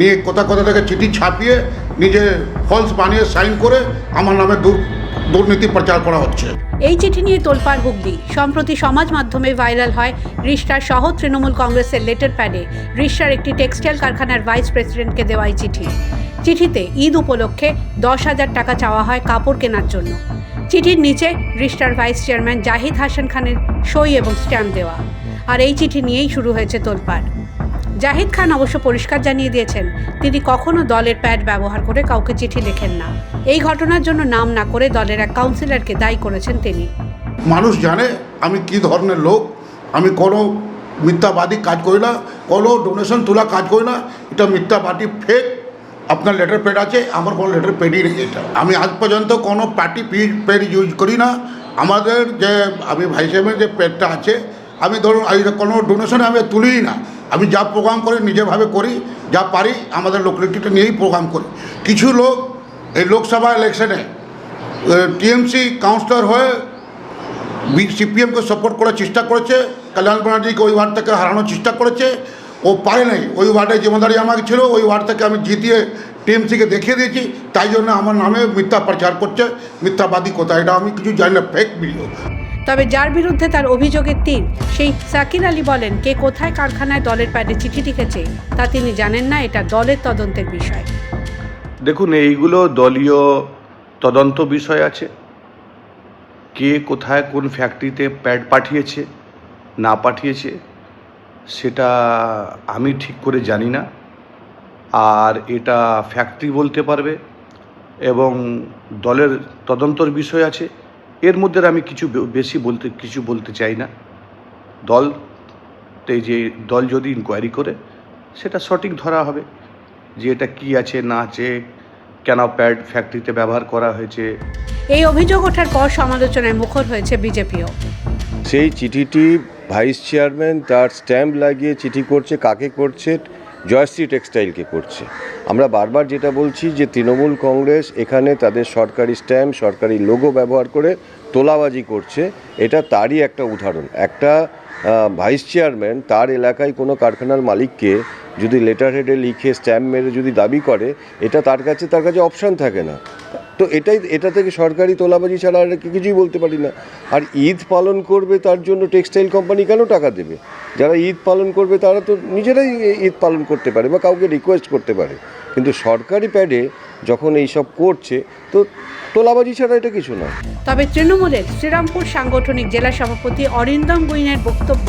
নিয়ে কোথা কোথা থেকে চিঠি ছাপিয়ে নিজে ফলস বানিয়ে সাইন করে আমার নামে দুর দুর্নীতি প্রচার করা হচ্ছে। এই চিঠি নিয়ে তোলপাড় হুগলি। সম্প্রতি সমাজ মাধ্যমে ভাইরাল হয় রিষ্টার সহ তৃণমূল কংগ্রেসের লেটার প্যাডে রিষ্টার একটি টেক্সটাইল কারখানার ভাইস প্রেসিডেন্টকে দেওয়া এই চিঠি। চিঠিতে ঈদ উপলক্ষে দশ হাজার টাকা চাওয়া হয় কাপড় কেনার জন্য। চিঠির নিচে রিষ্টার ভাইস চেয়ারম্যান জাহিদ হাসান খানের সই এবং স্ট্যাম্প দেওয়া। আর এই চিঠি নিয়েই শুরু হয়েছে তোলপাড়। জাহিদ খান অবশ্য পরিষ্কার জানিয়ে দিয়েছেন, তিনি কখনো দলের প্যাড ব্যবহার করে কাউকে চিঠি লেখেন না। এই ঘটনার জন্য নাম না করে দলের এক কাউন্সিলরকে দায়ী করেছেন তিনি। মানুষ জানে আমি কি ধরনের লোক, আমি কোনো মিথ্যাবাদী কাজ করি না, কোনো ডোনেশন তোলা কাজ করি না, এটা মিথ্যাবাদী ফেক আপনার লেটার প্যাড আছে, আমার কোনো লেটার প্যাডই নেই এটা। আমি আজ পর্যন্ত কোনো পার্টি প্যাড ইউজ করি না। আমাদের যে, আমি ভাই সাহেবের যে প্যাডটা আছে, আমি ধরুন কোনো ডোনেশনে আমি তুলিই না। আমি যা প্রোগ্রাম করি, নিজেভাবে করি, যা পারি, আমাদের লোকালিটিটা নিয়েই প্রোগ্রাম করি। কিছু লোক এই লোকসভা ইলেকশনে টিএমসি কাউন্সিলর হয়ে সিপিএমকে সাপোর্ট করার চেষ্টা করেছে, কল্যাণ ব্যানার্জিকে ওই ওয়ার্ড থেকে হারানোর চেষ্টা করেছে, ও পারে নাই। ওই ওয়ার্ডে জিম্মেদারি আমাকে ছিল, ওই ওয়ার্ড থেকে আমি জিতিয়ে টিএমসিকে দেখিয়ে দিয়েছি, তাই জন্য আমার নামে মিথ্যা প্রচার করছে, মিথ্যাবাদী কোথায়, এটা আমি কিছু জানি না ফেক ভিডিও তবে যার বিরুদ্ধে তার অভিযোগের তীর, সেই সাকির আলী বলেন, কে কোথায় কারখানায় দলের প্যাডে চিঠি লিখেছে, তা তিনি জানেন না, এটা দলের তদন্তের বিষয়। দেখুন, এইগুলো দলীয় তদন্ত বিষয় আছে। কে কোথায় কোন ফ্যাক্টরিতে প্যাড পাঠিয়েছে, না পাঠিয়েছে, সেটা আমি ঠিক করে জানি না। আর এটা ফ্যাক্টরি বলতে পারবে এবং দলের তদন্তর বিষয় আছে। এর মধ্যে আমি কিছু বেশি বলতে কিছু বলতে চাই না। দল এই যে দল যদি ইনকোয়ারি করে সেটা সঠিক ধরা হবে যে এটা কি আছে না আছে কেন প্যাড ফ্যাক্টরিতে ব্যবহার করা হয়েছে। এই অভিযোগ ওঠার পর সমালোচনায় মুখর হয়েছে বিজেপিও। সেই চিঠিটি ভাইস চেয়ারম্যান তার স্ট্যাম্প লাগিয়ে চিঠি করছে কাকে করছে জয়শ্রী টেক্সটাইলকে করছে। আমরা বারবার যেটা বলছি যে তৃণমূল কংগ্রেস এখানে তাদের সরকারি স্ট্যাম্প, সরকারি লোগো ব্যবহার করে তোলাবাজি করছে। এটা তারই একটা উদাহরণ। একটা ভাইস চেয়ারম্যান তার এলাকায় কোনো কারখানার মালিককে যদি লেটার হেডে লিখে স্ট্যাম্প মেরে যদি দাবি করে, এটা তার কাছে তার কাছে অপশান থাকে না। তো এটাই এটা থেকে সরকারি তোলাবাজি ছাড়া আর কি কিছুই বলতে পারি না। আর ঈদ পালন করবে তার জন্য টেক্সটাইল কোম্পানি কেন টাকা দেবে? যারা ঈদ পালন করবে তারা তো নিজেরাই ঈদ পালন করতে পারে বা কাউকে রিকোয়েস্ট করতে পারে। কিন্তু সরকারি প্যাডে যখন এইসব করছে তো তোলাবাজি ছাড়া এটা কিছু না। তবে তৃণমূলের শ্রীরামপুর সাংগঠনিক জেলা সভাপতি অরিন্দম গুইনের বক্তব্য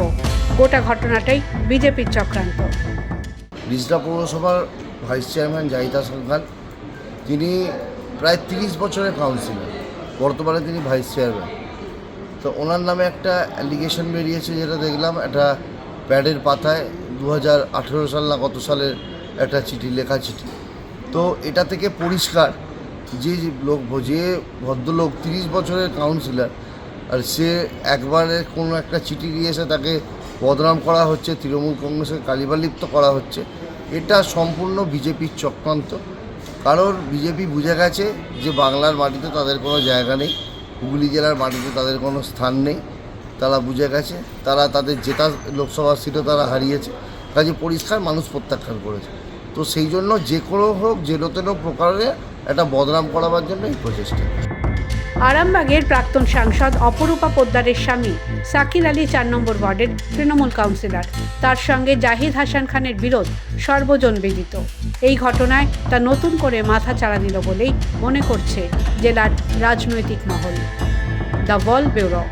গোটা ঘটনাটাই বিজেপির চক্রান্ত। রিজদা পৌরসভার ভাইস চেয়ারম্যান জাহিদ খান তিনি প্রায় তিরিশ বছরের কাউন্সিলর বর্তমানে তিনি ভাইস চেয়ারম্যান তো ওনার নামে একটা অ্যালিগেশন বেরিয়েছে, যেটা দেখলাম, একটা প্যাডের পাতায় দু হাজার আঠেরো সাল না কত সালের একটা চিঠি, লেখা চিঠি। তো এটা থেকে পরিষ্কার, যে লোক, যে ভদ্রলোক, তিরিশ বছরের কাউন্সিলর আর সে একবারে কোনো একটা চিঠি দিয়ে এসে তাকে বদনাম করা হচ্ছে, তৃণমূল কংগ্রেসের কালিবালিপ্ত করা হচ্ছে, এটা সম্পূর্ণ বিজেপির চক্রান্ত। কারণ বিজেপি বুঝে গেছে যে বাংলার মাটিতে তাদের কোনো জায়গা নেই, হুগলি জেলার মাটিতে তাদের কোনো স্থান নেই। তারা বুঝে গেছে, তারা তাদের জেতা লোকসভা সিটও তারা হারিয়েছে কাজে পরিষ্কার মানুষ প্রত্যাখ্যান করেছে। তো সেই জন্য যে কোনো হোক যে নতেন প্রকারে একটা বদনাম করাবার জন্য এই প্রচেষ্টা। আরামবাগের প্রাক্তন সাংসদ অপরূপা পোদ্দারের স্বামী সাকির আলী চার নম্বর ওয়ার্ডের তৃণমূল কাউন্সিলর। তার সঙ্গে জাহিদ হাসান খানের বিরোধ সর্বজন বিদিত এই ঘটনায় তা নতুন করে মাথা চাড়া দিল বলেই মনে করছে জেলার রাজনৈতিক মহল। The wall bureau.